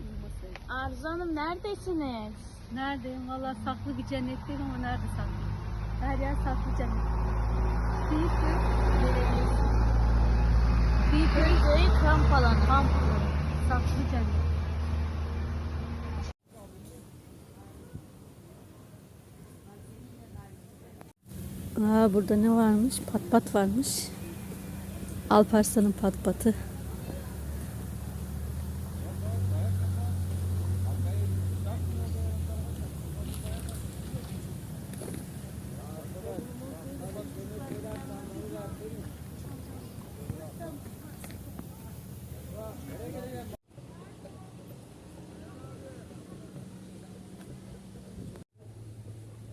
Uyumasaydı. Arzu Hanım neredesiniz? Neredeyim? Valla saklı bir cennetteyim ama nerede saklı? Her yer saklı cennet. Kıyıköy Belediyesi. Köyköy kamp alanı. kamp alanı. Saklı cennet. Aa, burada ne varmış? Pat pat varmış. Alparslan'ın pat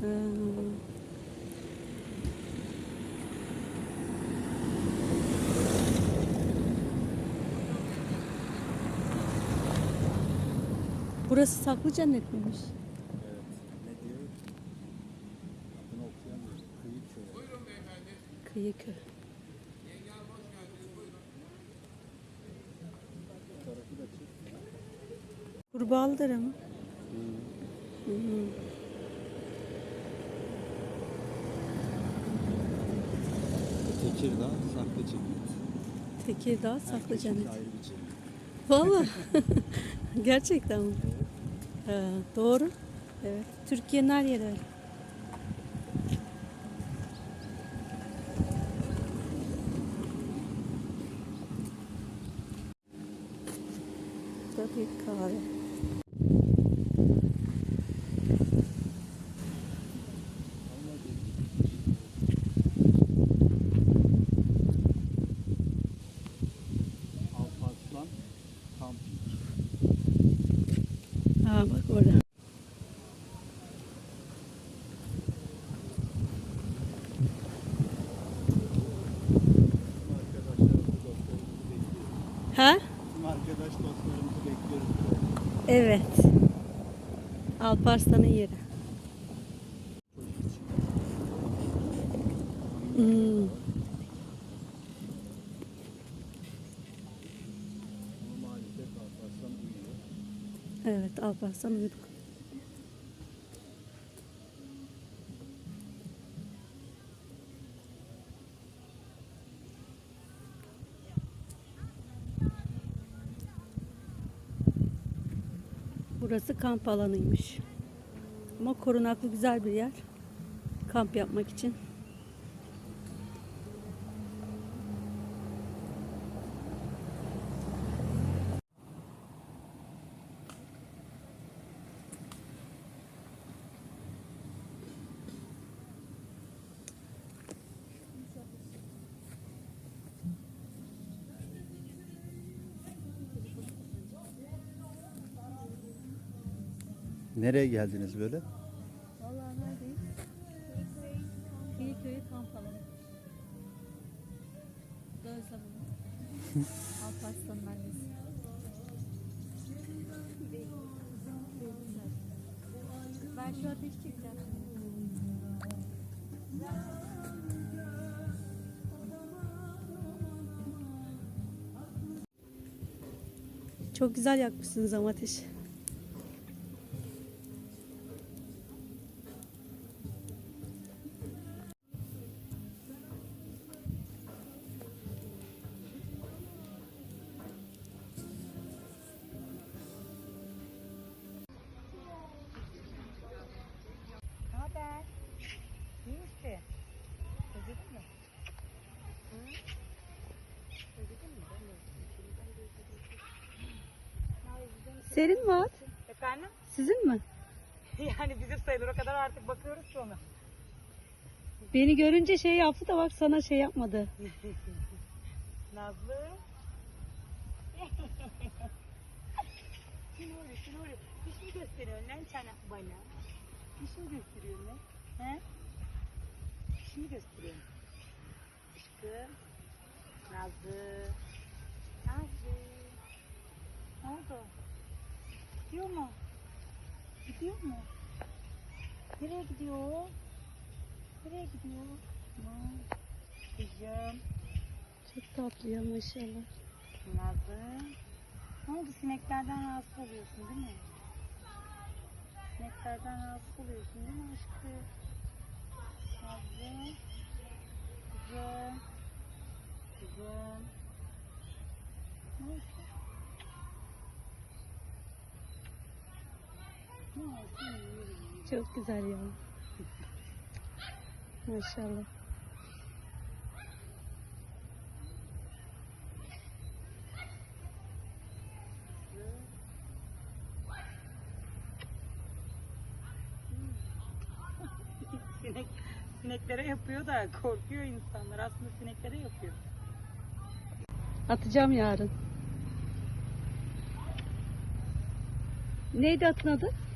Ee, Burası saklı cennet miymiş? Evet. Ne diyor? Adını okuyamıyorum. Kıyıköy. Kıyıköy. Bu tarafı da çek. Kurbağalıdere mi? Hı. Tekirdağ saklı cennet. Tekirdağ saklı cennet. ayrı bir cennet. Vallahi. Gerçekten mi? Ha, doğru. Evet. Türkiye'nin her yeri öyle. Burada bir kahve. Alparslan Kamping. Ha bak orada. Tüm arkadaşlarımızı dostlarımızı bekliyoruz. Ha? Tüm arkadaş dostlarımızı bekliyoruz. Evet. Alparslan'ın yeri. Hmm. Evet Alparslan uyuduk. Burası kamp alanıymış. Ama korunaklı güzel bir yer. Kamp yapmak için. Nereye geldiniz böyle? Vallahi neredeyiz? Kıyıköy'ü kamp alanı. Gözle bunu. Alparslan'ın annesi. Ben şu ateş çekeceğim. Çok güzel yakmışsınız ama ateşi. Senin mi at? Efendim? Sizin mi? Yani bizim sayılır o kadar artık bakıyoruz ki ona. Beni görünce şey yaptı da bak sana şey yapmadı. Nazlı. Şimdi oraya. Diş mi gösteriyorsun lan sana bana? Diş mi gösteriyorsun lan? He? Diş mi gösteriyorsun? Aşkım. Nazlı. Nazlı. Ne oldu? Gidiyor mu? Gidiyor mu? Nereye gidiyor? Nereye gidiyor? Aman. Kızım. Çok tatlı ya maşallah. Nazlı. Ne oldu? Sineklerden rahatsız oluyorsun değil mi? Sineklerden rahatsız oluyorsun değil mi aşkım? Nazlı. Kızım. Kızım. Ne oldu? Ne oldu? Yürü. Çok güzel ya. Maşallah. Sinek, sineklere yapıyor da korkuyor insanlar. Aslında sineklere yapıyor. Atacağım yarın. Neydi atın adı?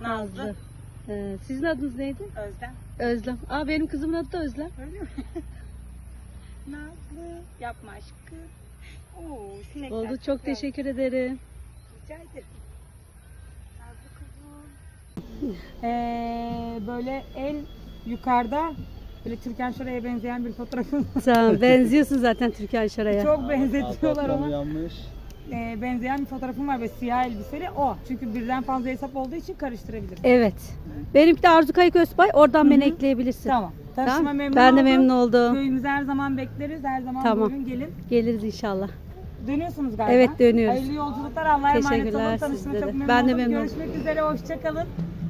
Nazlı. Ee, sizin adınız neydi? Özlem. Özlem. Aa benim kızımın adı da Özlem. Öyle mi? Nazlı. Yapma aşkım. Oo, sinekler Oldu çok güzel. teşekkür ederim. Rica ederim. Nazlı kızım. Ee, böyle el yukarıda böyle Türkan Şoray'a benzeyen bir fotoğrafım var. Tamam benziyorsun zaten Türkan Şoray'a. Çok benzetiyorlar Alparslan ama. Ee, benzeyen bir fotoğrafım var ve siyah elbiseli o. Çünkü birden fazla hesap olduğu için karıştırabilirim. Evet. Benimki de Arzu Kayık Özbay. Oradan beni ekleyebilirsin. Tamam. Tanışma Tamam. memnun Ben de oldum. memnun oldum. Köyümüze her zaman bekleriz. Her zaman Tamam. buyurun gelin. Geliriz inşallah. Dönüyorsunuz galiba. Evet, dönüyoruz. Hayırlı yolculuklar. Allah'a emanet Teşekkürler olun. Tanıştığıma sizlere. çok memnun Ben de oldum. memnun Görüşmek üzere. Hoşçakalın.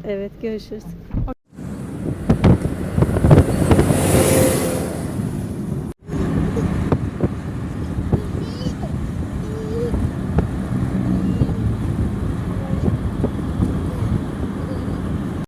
Evet görüşürüz.